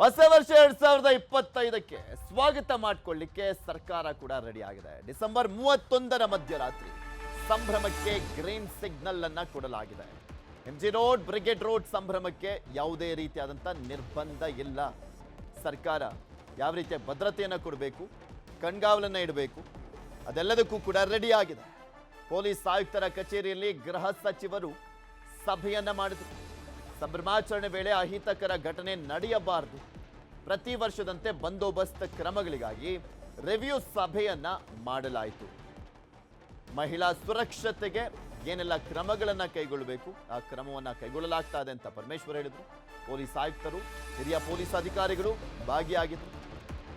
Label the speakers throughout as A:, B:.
A: ಹೊಸ ವರ್ಷ ಎರಡ್ ಸಾವಿರದ ಇಪ್ಪತ್ತೈದಕ್ಕೆ ಸ್ವಾಗತ ಮಾಡಿಕೊಳ್ಳಿಕ್ಕೆ ಸರ್ಕಾರ ಕೂಡ ರೆಡಿ ಆಗಿದೆ. ಡಿಸೆಂಬರ್ ಮೂವತ್ತೊಂದರ ಮಧ್ಯರಾತ್ರಿ ಸಂಭ್ರಮಕ್ಕೆ ಗ್ರೀನ್ ಸಿಗ್ನಲ್ ಅನ್ನ ಕೊಡಲಾಗಿದೆ. M G Road Brigade Road ಸಂಭ್ರಮಕ್ಕೆ ಯಾವುದೇ ರೀತಿಯಾದಂಥ ನಿರ್ಬಂಧ ಇಲ್ಲ. ಸರ್ಕಾರ ಯಾವ ರೀತಿಯ ಭದ್ರತೆಯನ್ನು ಕೊಡಬೇಕು, ಕಣ್ಗಾವಲನ್ನು ಇಡಬೇಕು, ಅದೆಲ್ಲದಕ್ಕೂ ಕೂಡ ರೆಡಿ ಆಗಿದೆ. ಪೊಲೀಸ್ ಆಯುಕ್ತರ ಕಚೇರಿಯಲ್ಲಿ ಗೃಹ ಸಚಿವರು ಸಭೆಯನ್ನ ಮಾಡಿದರು. ಸಂಭ್ರಮಾಚರಣೆ ವೇಳೆ ಅಹಿತಕರ ಘಟನೆ ನಡೆಯಬಾರದು. ಪ್ರತಿ ವರ್ಷದಂತೆ ಬಂದೋಬಸ್ತ್ ಕ್ರಮಗಳಿಗಾಗಿ ರಿವ್ಯೂ ಸಭೆಯನ್ನ ಮಾಡಲಾಯಿತು. ಮಹಿಳಾ ಸುರಕ್ಷತೆಗೆ ಏನೆಲ್ಲ ಕ್ರಮಗಳನ್ನ ಕೈಗೊಳ್ಳಬೇಕು? ಆ ಕ್ರಮವನ್ನ ಕೈಗೊಳ್ಳಲಾಗ್ತಾ ಇದೆ ಅಂತ ಪರಮೇಶ್ವರ್ ಹೇಳಿದರು. ಪೊಲೀಸ್ ಆಯುಕ್ತರು, ಹಿರಿಯ ಪೊಲೀಸ್ ಅಧಿಕಾರಿಗಳು ಭಾಗಿಯಾಗಿದ್ದರು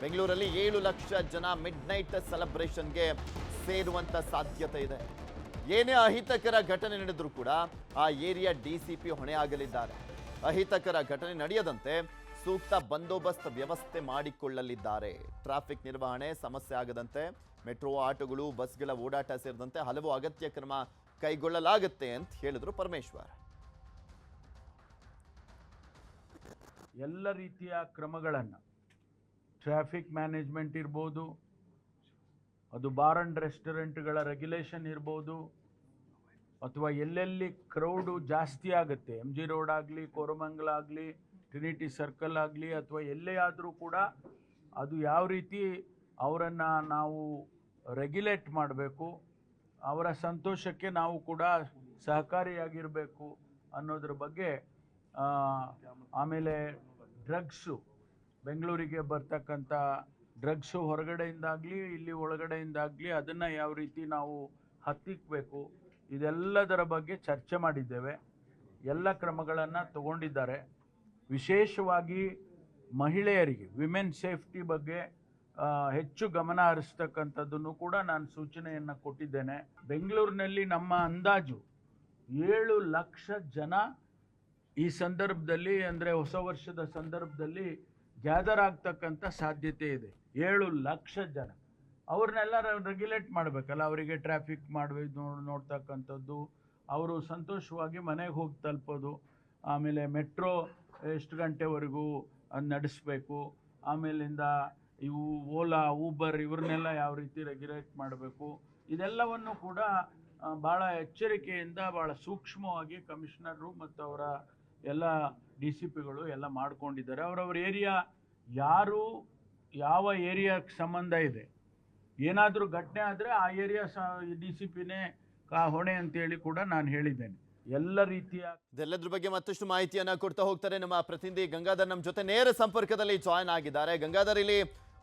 A: ಬೆಂಗಳೂರಲ್ಲಿ ಏಳು ಲಕ್ಷ ಜನ ಮಿಡ್ ನೈಟ್ ಸೆಲೆಬ್ರೇಷನ್ಗೆ ಸೇರುವಂತ ಸಾಧ್ಯತೆ ಇದೆ. ಏನೇ ಅಹಿತಕರ ಘಟನೆ ನಡೆದರೂ ಕೂಡ ಆ ಏರಿಯಾ ಡಿಸಿಪಿ ಹೊಣೆ ಆಗಲಿದ್ದಾರೆ ಅಹಿತಕರ ಘಟನೆ ನಡೆಯದಂತೆ ಸೂಕ್ತ ಬಂದೋಬಸ್ತ್ ವ್ಯವಸ್ಥೆ ಮಾಡಿಕೊಳ್ಳಲಿದ್ದಾರೆ. ಟ್ರಾಫಿಕ್ ನಿರ್ವಹಣೆ ಸಮಸ್ಯೆ ಆಗದಂತೆ, ಮೆಟ್ರೋ ಆಟೋಗಳು, ಬಸ್ಗಳ ಓಡಾಟ ಸೇರಿದಂತೆ ಹಲವು ಅಗತ್ಯ ಕ್ರಮ ಕೈಗೊಳ್ಳಲಾಗುತ್ತೆ ಅಂತ ಹೇಳಿದ್ರು ಪರಮೇಶ್ವರ್.
B: ಎಲ್ಲ ರೀತಿಯ ಕ್ರಮಗಳನ್ನು ಟ್ರಾಫಿಕ್ ಮ್ಯಾನೇಜ್ಮೆಂಟ್ ಇರ್ಬೋದು, ಅದು ಬಾರ್ ಅಂಡ್ ರೆಸ್ಟೋರೆಂಟ್ಗಳ ರೆಗ್ಯುಲೇಷನ್ ಇರ್ಬೋದು ಅಥವಾ ಎಲ್ಲೆಲ್ಲಿ ಕ್ರೌಡು ಜಾಸ್ತಿ ಆಗುತ್ತೆ ಎಂ ಜಿ ರೋಡ್ ಆಗಲಿ ಕೋರಮಂಗಲ ಆಗಲಿ ಟ್ರಿನಿಟಿ ಸರ್ಕಲ್ ಆಗಲಿ ಅಥವಾ ಎಲ್ಲೇ ಆದರೂ ಕೂಡ ಅದು ಯಾವ ರೀತಿ ಅವರನ್ನು ನಾವು ರೆಗ್ಯುಲೇಟ್ ಮಾಡಬೇಕು, ಅವರ ಸಂತೋಷಕ್ಕೆ ನಾವು ಕೂಡ ಸಹಕಾರಿಯಾಗಿರಬೇಕು ಅನ್ನೋದ್ರ ಬಗ್ಗೆ ಆಮೇಲೆ ಡ್ರಗ್ಸು ಬೆಂಗಳೂರಿಗೆ ಬರ್ತಕ್ಕಂಥ ಡ್ರಗ್ಸು ಹೊರಗಡೆಯಿಂದಾಗಲಿ, ಇಲ್ಲಿ ಒಳಗಡೆಯಿಂದಾಗಲಿ ಅದನ್ನು ಯಾವ ರೀತಿ ನಾವು ಹತ್ತಿಕ್ಕಬೇಕು ಇದೆಲ್ಲದರ ಬಗ್ಗೆ ಚರ್ಚೆ ಮಾಡಿದ್ದೇವೆ. ಎಲ್ಲ ಕ್ರಮಗಳನ್ನು ತಗೊಂಡಿದ್ದಾರೆ. ವಿಶೇಷವಾಗಿ ಮಹಿಳೆಯರಿಗೆ ವಿಮೆನ್ ಸೇಫ್ಟಿ ಬಗ್ಗೆ ಹೆಚ್ಚು ಗಮನ ಹರಿಸ್ತಕ್ಕಂಥದ್ದನ್ನು ಕೂಡ ನಾನು ಸೂಚನೆಯನ್ನು ಕೊಟ್ಟಿದ್ದೇನೆ. ಬೆಂಗಳೂರಿನಲ್ಲಿ ನಮ್ಮ ಅಂದಾಜು ಏಳು ಲಕ್ಷ ಜನ ಈ ಸಂದರ್ಭದಲ್ಲಿ, ಅಂದರೆ ಹೊಸ ವರ್ಷದ ಸಂದರ್ಭದಲ್ಲಿ ಗ್ಯಾದರ್ ಆಗ್ತಕ್ಕಂಥ ಸಾಧ್ಯತೆ ಇದೆ. ಏಳು ಲಕ್ಷ ಜನ. ಅವ್ರನ್ನೆಲ್ಲ ರೆಗ್ಯುಲೇಟ್ ಮಾಡಬೇಕಲ್ಲ, ಅವರಿಗೆ ಟ್ರಾಫಿಕ್ ಮಾಡಬೇಕು ನೋಡಿ, ನೋಡ್ತಕ್ಕಂಥದ್ದು. ಅವರು ಸಂತೋಷವಾಗಿ ಮನೆಗೆ ಹೋಗಿ ತಲುಪೋದು. ಆಮೇಲೆ ಮೆಟ್ರೋ ಎಷ್ಟು ಗಂಟೆವರೆಗೂ ನಡೆಸ್ಬೇಕು. ಆಮೇಲಿಂದ ಇವು ಓಲಾ ಊಬರ್ ಇವ್ರನ್ನೆಲ್ಲ ಯಾವ ರೀತಿ ರೆಗ್ಯುಲೇಟ್ ಮಾಡಬೇಕು. ಇದೆಲ್ಲವನ್ನು ಕೂಡ ಭಾಳ ಎಚ್ಚರಿಕೆಯಿಂದ, ಭಾಳ ಸೂಕ್ಷ್ಮವಾಗಿ ಕಮಿಷನರು ಮತ್ತು ಅವರ ಎಲ್ಲ ಡಿ ಸಿ ಪಿಗಳು ಎಲ್ಲ ಮಾಡ್ಕೊಂಡಿದ್ದಾರೆ. ಅವರವ್ರ ಏರಿಯಾ ಯಾರು, ಯಾವ ಏರಿಯಾಕ್ಕೆ ಸಂಬಂಧ ಇದೆ? ಏನಾದರೂ ಘಟನೆ ಆದರೆ ಆ ಏರಿಯಾ ಡಿ ಸಿ ಪಿನೇ ಕಾ ಹೊಣೆ ಅಂತೇಳಿ ಕೂಡ ನಾನು ಹೇಳಿದ್ದೇನೆ. ಎಲ್ಲ ರೀತಿಯ
A: ಇದೆಲ್ಲದ್ರ ಬಗ್ಗೆ ಮತ್ತಷ್ಟು ಮಾಹಿತಿಯನ್ನ ಕೊಡ್ತಾ ಹೋಗ್ತಾರೆ ನಮ್ಮ ಪ್ರತಿನಿಧಿ ಗಂಗಾಧರ್. ನಮ್ಮ ಜೊತೆ ನೇರ ಸಂಪರ್ಕದಲ್ಲಿ ಜಾಯ್ನ್ ಆಗಿದ್ದಾರೆ. ಗಂಗಾಧರ್, ಇಲ್ಲಿ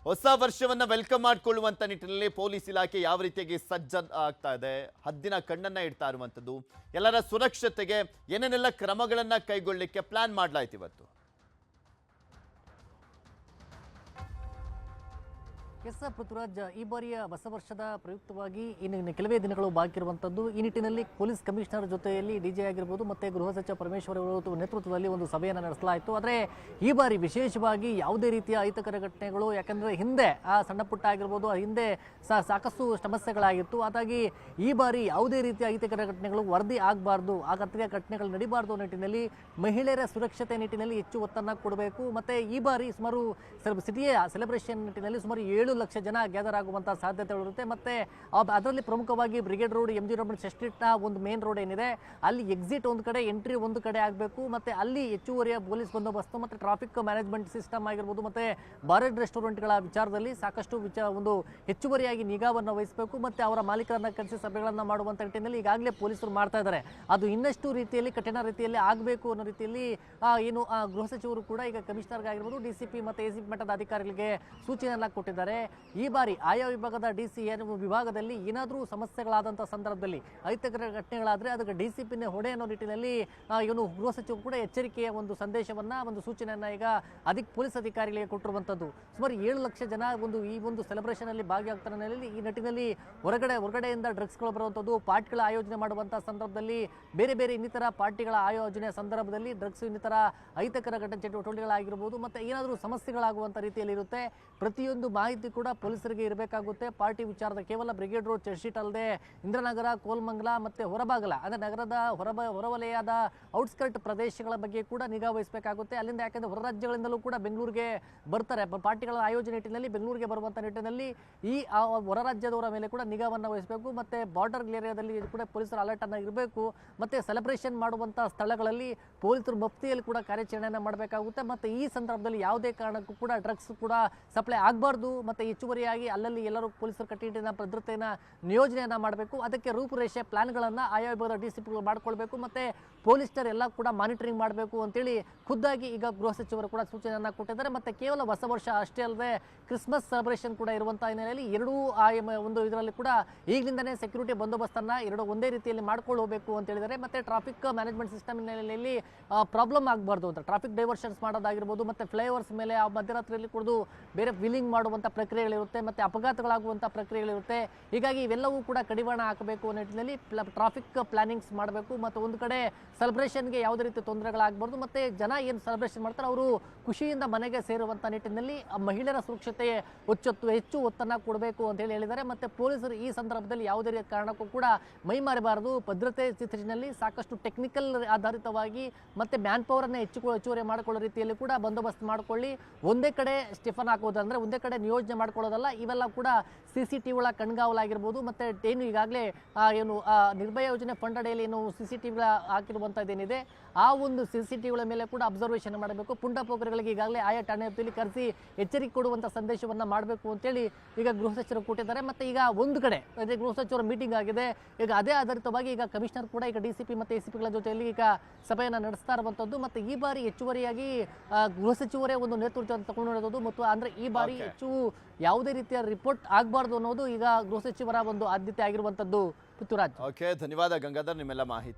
A: ಹೊಸ ವರ್ಷವನ್ನ ವೆಲ್ಕಮ್ ಮಾಡಿಕೊಳ್ಳುವಂತ ನಿಟ್ಟಿನಲ್ಲಿ ಪೊಲೀಸ್ ಇಲಾಖೆ ಯಾವ ರೀತಿಯಾಗಿ ಸಜ್ಜ ಆಗ್ತಾ ಇದೆ? ಹದ್ದಿನ ಕಣ್ಣನ್ನ ಇಡ್ತಾ ಇರುವಂಥದ್ದು ಎಲ್ಲರ ಸುರಕ್ಷತೆಗೆ ಏನೇನೆಲ್ಲ ಕ್ರಮಗಳನ್ನ ಕೈಗೊಳ್ಳಲಿಕ್ಕೆ ಪ್ಲಾನ್ ಮಾಡ್ಲಾಯ್ತು ಇವತ್ತು?
C: ಎಸ್ ಪೃಥ್ವಿರಾಜ್, ಈ ಬಾರಿಯ ಹೊಸ ವರ್ಷದ ಪ್ರಯುಕ್ತವಾಗಿ ಇನ್ನು ಕೆಲವೇ ದಿನಗಳು ಬಾಕಿ ಇರುವಂಥದ್ದು ಈ ನಿಟ್ಟಿನಲ್ಲಿ ಪೊಲೀಸ್ ಕಮಿಷನರ್ ಜೊತೆಯಲ್ಲಿ ಡಿಜೆ ಆಗಿರ್ಬೋದು, ಮತ್ತೆ ಗೃಹ ಸಚಿವ ಪರಮೇಶ್ವರ್ ಅವರ ನೇತೃತ್ವದಲ್ಲಿ ಒಂದು ಸಭೆಯನ್ನು ನಡೆಸಲಾಯಿತು. ಆದರೆ ಈ ಬಾರಿ ವಿಶೇಷವಾಗಿ ಯಾವುದೇ ರೀತಿಯ ಅಹಿತಕರ ಘಟನೆಗಳು, ಯಾಕಂದರೆ ಹಿಂದೆ ಆ ಸಣ್ಣ ಪುಟ್ಟ ಆಗಿರ್ಬೋದು, ಆ ಹಿಂದೆ ಸಾಕಷ್ಟು ಸಮಸ್ಯೆಗಳಾಗಿತ್ತು. ಹಾಗಾಗಿ ಈ ಬಾರಿ ಯಾವುದೇ ರೀತಿಯ ಅಹಿತಕರ ಘಟನೆಗಳು ವರದಿ ಆಗಬಾರ್ದು ಆ ಕರ್ತವ್ಯ ಘಟನೆಗಳು ನಡೀಬಾರ್ದು ನಿಟ್ಟಿನಲ್ಲಿ ಮಹಿಳೆಯರ ಸುರಕ್ಷತೆ ನಿಟ್ಟಿನಲ್ಲಿ ಹೆಚ್ಚು ಒತ್ತನ್ನ ಕೊಡಬೇಕು. ಮತ್ತು ಈ ಬಾರಿ ಸುಮಾರು ಸಿಟಿಯ ಸೆಲೆಬ್ರೇಷನ್ ನಿಟ್ಟಿನಲ್ಲಿ ಸುಮಾರು ಏಳು ಲಕ್ಷ ಜನ ಗ್ಯಾದರ್ ಆಗುವಂಥ ಸಾಧ್ಯತೆಗಳಿರುತ್ತೆ. ಮತ್ತೆ ಅದರಲ್ಲಿ ಪ್ರಮುಖವಾಗಿ Brigade Road M G Road ಸ್ಟ್ರೀಟ್ನ ಒಂದು ಮೇನ್ ರೋಡ್ ಏನಿದೆ, ಅಲ್ಲಿ ಎಕ್ಸಿಟ್ ಒಂದು ಕಡೆ ಎಂಟ್ರಿ ಒಂದು ಕಡೆ ಆಗಬೇಕು. ಮತ್ತು ಅಲ್ಲಿ ಹೆಚ್ಚುವರಿಯ ಪೊಲೀಸ್ ಬಂದೋಬಸ್ತು, ಮತ್ತು ಟ್ರಾಫಿಕ್ ಮ್ಯಾನೇಜ್ಮೆಂಟ್ ಸಿಸ್ಟಮ್ ಆಗಿರ್ಬೋದು, ಮತ್ತು ಬಾರೆಡ್ ರೆಸ್ಟೋರೆಂಟ್ಗಳ ವಿಚಾರದಲ್ಲಿ ಸಾಕಷ್ಟು ವಿಚಾರ ಒಂದು ಹೆಚ್ಚುವರಿಯಾಗಿ ನಿಗಾವನ್ನು ವಹಿಸಬೇಕು. ಮತ್ತು ಅವರ ಮಾಲೀಕರನ್ನ ಕರೆಸಿ ಸಭೆಗಳನ್ನು ಮಾಡುವಂಥ ನಿಟ್ಟಿನಲ್ಲಿ ಈಗಾಗಲೇ ಪೊಲೀಸರು ಮಾಡ್ತಾ ಇದ್ದಾರೆ. ಅದು ಇನ್ನಷ್ಟು ರೀತಿಯಲ್ಲಿ, ಕಠಿಣ ರೀತಿಯಲ್ಲಿ ಆಗಬೇಕು ಅನ್ನೋ ರೀತಿಯಲ್ಲಿ ಏನು ಗೃಹ ಸಚಿವರು ಕೂಡ ಈಗ ಕಮಿಷನರ್ಗಾಗಿರ್ಬೋದು ಡಿ ಸಿ ಪಿ ಮತ್ತು ಎ ಸಿ ಮಟ್ಟದ ಅಧಿಕಾರಿಗಳಿಗೆ ಸೂಚನೆಯನ್ನು ಕೊಟ್ಟಿದ್ದಾರೆ. ಈ ಬಾರಿ ಆಯಾ ವಿಭಾಗದ ಡಿ ಸಿ ಏನು ವಿಭಾಗದಲ್ಲಿ ಏನಾದರೂ ಸಮಸ್ಯೆಗಳಾದಂಥ ಸಂದರ್ಭದಲ್ಲಿ ಅಹಿತಕರ ಘಟನೆಗಳಾದರೆ ಅದಕ್ಕೆ ಡಿ ಸಿ ಪಿನೇ ಹೊಣೆ ಅನ್ನೋ ನಿಟ್ಟಿನಲ್ಲಿ ಇವನು ಗೃಹ ಸಚಿವರು ಕೂಡ ಎಚ್ಚರಿಕೆಯ ಒಂದು ಸಂದೇಶವನ್ನು, ಒಂದು ಸೂಚನೆಯನ್ನು ಈಗ ಅಧಿಕ ಪೊಲೀಸ್ ಅಧಿಕಾರಿಗಳಿಗೆ ಕೊಟ್ಟಿರುವಂಥದ್ದು. ಸುಮಾರು ಏಳು ಲಕ್ಷ ಜನ ಒಂದು ಈ ಒಂದು ಸೆಲೆಬ್ರೇಷನಲ್ಲಿ ಭಾಗಿಯಾಗ್ತಾರೆ ಈ ನಿಟ್ಟಿನಲ್ಲಿ ಹೊರಗಡೆ, ಹೊರಗಡೆಯಿಂದ ಡ್ರಗ್ಸ್ಗಳು ಬರುವಂಥದ್ದು ಪಾರ್ಟಿಗಳ ಆಯೋಜನೆ ಮಾಡುವಂಥ ಸಂದರ್ಭದಲ್ಲಿ ಬೇರೆ ಬೇರೆ ಇನ್ನಿತರ ಪಾರ್ಟಿಗಳ ಆಯೋಜನೆ ಸಂದರ್ಭದಲ್ಲಿ ಡ್ರಗ್ಸ್ ಇನ್ನಿತರ ಅಹಿತಕರ ಘಟನೆ ಚಟುವಟಿಕೆಗಳಾಗಿರ್ಬೋದು, ಮತ್ತು ಏನಾದರೂ ಸಮಸ್ಯೆಗಳಾಗುವಂಥ ರೀತಿಯಲ್ಲಿ ಇರುತ್ತೆ ಪ್ರತಿಯೊಂದು ಮಾಹಿತಿ ಕೂಡ ಪೊಲೀಸರಿಗೆ ಇರಬೇಕಾಗುತ್ತೆ. ಪಾರ್ಟಿ ವಿಚಾರದ ಕೇವಲ ಬ್ರಿಗೇಡ್ ರೋಡ್ ಚರ್ಚ್ ಶೀಟ್ ಅಲ್ಲದೆ ಇಂದ್ರನಗರ, ಕೋಲ್ಮಂಗಲ ಮತ್ತು ಹೊರಭಾಗಲ ಅಂದರೆ ನಗರದ ಹೊರಬ, ಹೊರವಲಯದ ಔಟ್ಸ್ಕರ್ಟ್ ಪ್ರದೇಶಗಳ ಬಗ್ಗೆ ಕೂಡ ನಿಗಾ ವಹಿಸಬೇಕಾಗುತ್ತೆ. ಅಲ್ಲಿಂದ ಯಾಕೆಂದರೆ ಹೊರ ರಾಜ್ಯಗಳಿಂದಲೂ ಕೂಡ ಬೆಂಗಳೂರಿಗೆ ಬರ್ತಾರೆ. ಪಾರ್ಟಿಗಳ ಆಯೋಜನೆ ನಿಟ್ಟಿನಲ್ಲಿ ಬೆಂಗಳೂರಿಗೆ ಬರುವಂಥ ನಿಟ್ಟಿನಲ್ಲಿ ಈ ಹೊರ ರಾಜ್ಯದವರ ಮೇಲೆ ಕೂಡ ನಿಗಾವನ್ನು ವಹಿಸಬೇಕು. ಮತ್ತು ಬಾರ್ಡರ್ ಏರಿಯಾದಲ್ಲಿ ಕೂಡ ಪೊಲೀಸರು ಅಲರ್ಟ್ ಅನ್ನ ಇರಬೇಕು. ಮತ್ತು ಸೆಲೆಬ್ರೇಷನ್ ಮಾಡುವಂಥ ಸ್ಥಳಗಳಲ್ಲಿ ಪೊಲೀಸರು ಮಫ್ತಿಯಲ್ಲಿ ಕೂಡ ಕಾರ್ಯಾಚರಣೆಯನ್ನು ಮಾಡಬೇಕಾಗುತ್ತೆ. ಮತ್ತು ಈ ಸಂದರ್ಭದಲ್ಲಿ ಯಾವುದೇ ಕಾರಣಕ್ಕೂ ಕೂಡ ಡ್ರಗ್ಸ್ ಕೂಡ ಸಪ್ಲೈ ಆಗಬಾರ್ದು. ಮತ್ತು ಹೆಚ್ಚುವರಿಯಾಗಿ ಅಲ್ಲಲ್ಲಿ ಎಲ್ಲರೂ ಪೊಲೀಸರು ಕಟ್ಟಿಟ್ಟಿನ ಭದ್ರತೆಯನ್ನ ನಿಯೋಜನೆಯನ್ನು ಮಾಡಬೇಕು. ಅದಕ್ಕೆ ರೂಪುರೇಷೆ ಪ್ಲಾನ್ಗಳನ್ನು ಆಯಾ ವಿಭಾಗದ ಡಿ ಸಿ ಪಿಗಳು ಮಾಡಿಕೊಳ್ಬೇಕು. ಮತ್ತು ಪೊಲೀಸರು ಎಲ್ಲ ಕೂಡ ಮಾನಿಟರಿಂಗ್ ಮಾಡಬೇಕು ಅಂತೇಳಿ ಖುದ್ದಾಗಿ ಈಗ ಗೃಹ ಸಚಿವರು ಕೂಡ ಸೂಚನೆಯನ್ನು ಕೊಟ್ಟಿದ್ದಾರೆ. ಮತ್ತು ಕೇವಲ ಹೊಸ ವರ್ಷ ಅಷ್ಟೇ ಅಲ್ಲದೆ ಕ್ರಿಸ್ಮಸ್ ಸೆಲೆಬ್ರೇಷನ್ ಕೂಡ ಇರುವಂಥ ಹಿನ್ನೆಲೆಯಲ್ಲಿ ಎರಡೂ ಆ ಒಂದು ಇದರಲ್ಲಿ ಕೂಡ ಈಗಲಿಂದನೇ ಸೆಕ್ಯೂರಿಟಿ ಬಂದೋಬಸ್ತನ್ನು ಎರಡು ಒಂದೇ ರೀತಿಯಲ್ಲಿ ಮಾಡ್ಕೊಳ್ಳೋಬೇಕು ಅಂತ ಹೇಳಿದರೆ ಮತ್ತು ಟ್ರಾಫಿಕ್ ಮ್ಯಾನೇಜ್ಮೆಂಟ್ ಸಿಸ್ಟಮ್ ಹಿನ್ನೆಲೆಯಲ್ಲಿ ಪ್ರಾಬ್ಲಮ್ ಆಗಬಾರ್ದು ಅಂತ. ಟ್ರಾಫಿಕ್ ಡೈವರ್ಷನ್ಸ್ ಮಾಡೋದಾಗಿರ್ಬೋದು, ಮತ್ತು ಫ್ಲೈಓವರ್ಸ್ ಮೇಲೆ ಆ ಮಧ್ಯರಾತ್ರಿಯಲ್ಲಿ ಕುಡಿದು ಬೇರೆ ವಿಲಿಂಗ್ ಮಾಡುವಂಥ ಪ್ರಕ್ರಿಯೆಗಳಿರುತ್ತೆ ಮತ್ತು ಅಪಘಾತಗಳಾಗುವಂಥ ಪ್ರಕ್ರಿಯೆಗಳಿರುತ್ತೆ. ಹೀಗಾಗಿ ಇವೆಲ್ಲವೂ ಕೂಡ ಕಡಿವಾಣ ಹಾಕಬೇಕು ಅನ್ನೋ ನಿಟ್ಟಿನಲ್ಲಿ ಟ್ರಾಫಿಕ್ ಪ್ಲಾನಿಂಗ್ಸ್ ಮಾಡಬೇಕು. ಮತ್ತು ಒಂದು ಕಡೆ ಸೆಲೆಬ್ರೇಷನ್ಗೆ ಯಾವುದೇ ರೀತಿ ತೊಂದರೆಗಳಾಗಬಾರ್ದು. ಮತ್ತು ಜನ ಏನು ಸೆಲೆಬ್ರೇಷನ್ ಮಾಡ್ತಾರೆ ಅವರು ಖುಷಿಯಿಂದ ಮನೆಗೆ ಸೇರುವಂಥ ನಿಟ್ಟಿನಲ್ಲಿ ಮಹಿಳೆಯರ ಸುರಕ್ಷತೆ ಒಚ್ಚೊತ್ತು, ಹೆಚ್ಚು ಒತ್ತನ್ನು ಕೊಡಬೇಕು ಅಂತ ಹೇಳಿ ಹೇಳಿದ್ದಾರೆ. ಮತ್ತು ಪೊಲೀಸರು ಈ ಸಂದರ್ಭದಲ್ಲಿ ಯಾವುದೇ ರೀತಿಯ ಕಾರಣಕ್ಕೂ ಕೂಡ ಮೈ ಮಾರಬಾರದು. ಭದ್ರತೆ ಸ್ಥಿತಿನಲ್ಲಿ ಸಾಕಷ್ಟು ಟೆಕ್ನಿಕಲ್ ಆಧಾರಿತವಾಗಿ ಮತ್ತು ಮ್ಯಾನ್ ಪವರನ್ನು ಹೆಚ್ಚು ಹೆಚ್ಚುವರಿ ಮಾಡಿಕೊಳ್ಳೋ ರೀತಿಯಲ್ಲಿ ಕೂಡ ಬಂದೋಬಸ್ತ್ ಮಾಡಿಕೊಳ್ಳಿ. ಒಂದೇ ಕಡೆ ಸ್ಟಿಫನ್ ಹಾಕೋದಂದ್ರೆ, ಒಂದೇ ಕಡೆ ನಿಯೋಜನೆ ಮಾಡ್ಕೊಳ್ಳೋದಲ್ಲ ಇವೆಲ್ಲ ಕೂಡ ಸಿ ಸಿ ಟಿ ಒಳ ಕಣ್ಗಾವಲಾಗಿರ್ಬೋದು. ಮತ್ತು ಏನು ಈಗಾಗಲೇ ಏನು ನಿರ್ಭಯ ಯೋಜನೆ ಫಂಡ್ ಅಡಿಯಲ್ಲಿ ಏನು ಸಿ ಸಿ ಟಿ ವಿಗಳ ಹಾಕಿರುವಂಥದ್ದೇನಿದೆ ಆ ಒಂದು ಸಿ ಸಿ ಟಿ ವಿಗಳ ಮೇಲೆ ಕೂಡ ಅಬ್ಸರ್ವೇಷನ್ ಮಾಡಬೇಕು. ಪುಂಡ ಪೋಖರಿಗಳಿಗೆ ಈಗಾಗಲೇ ಆಯಾ ಠಾಣೆ ವ್ಯಾಪ್ತಿಯಲ್ಲಿ ಕರೆಸಿ ಎಚ್ಚರಿಕೆ ಕೊಡುವಂಥ ಸಂದೇಶವನ್ನು ಮಾಡಬೇಕು ಅಂತೇಳಿ ಈಗ ಗೃಹ ಸಚಿವರು ಕೊಟ್ಟಿದ್ದಾರೆ. ಮತ್ತು ಈಗ ಒಂದು ಕಡೆ ಅದೇ ಗೃಹ ಸಚಿವರ ಮೀಟಿಂಗ್ ಆಗಿದೆ. ಈಗ ಅದೇ ಆಧಾರಿತವಾಗಿ ಈಗ ಕಮಿಷನರ್ ಕೂಡ ಈಗ ಡಿ ಸಿ ಪಿ ಮತ್ತು ಎ ಸಿ ಪಿಗಳ ಜೊತೆಯಲ್ಲಿ ಈಗ ಸಭೆಯನ್ನು ನಡೆಸ್ತಾ ಇರುವಂಥದ್ದು ಮತ್ತು ಈ ಬಾರಿ ಹೆಚ್ಚುವರಿಯಾಗಿ ಗೃಹ ಸಚಿವರೇ ಒಂದು ನೇತೃತ್ವ ತಗೊಂಡಿರೋದು ಮತ್ತು ಅಂದರೆ ಈ ಬಾರಿ ಹೆಚ್ಚು ಯಾವುದೇ ರೀತಿಯ ರಿಪೋರ್ಟ್ ಆಗಬಾರ್ದು ಅನ್ನೋದು ಈಗ ಗೃಹ ಸಚಿವರ ಒಂದು ಆದ್ಯತೆ ಆಗಿರುವಂತದ್ದು ಪೃಥ್ವಿರಾಜ್.
A: ಓಕೆ ಧನ್ಯವಾದ ಗಂಗಾಧರ್, ನಿಮ್ಮೆಲ್ಲ ಮಾಹಿತಿ.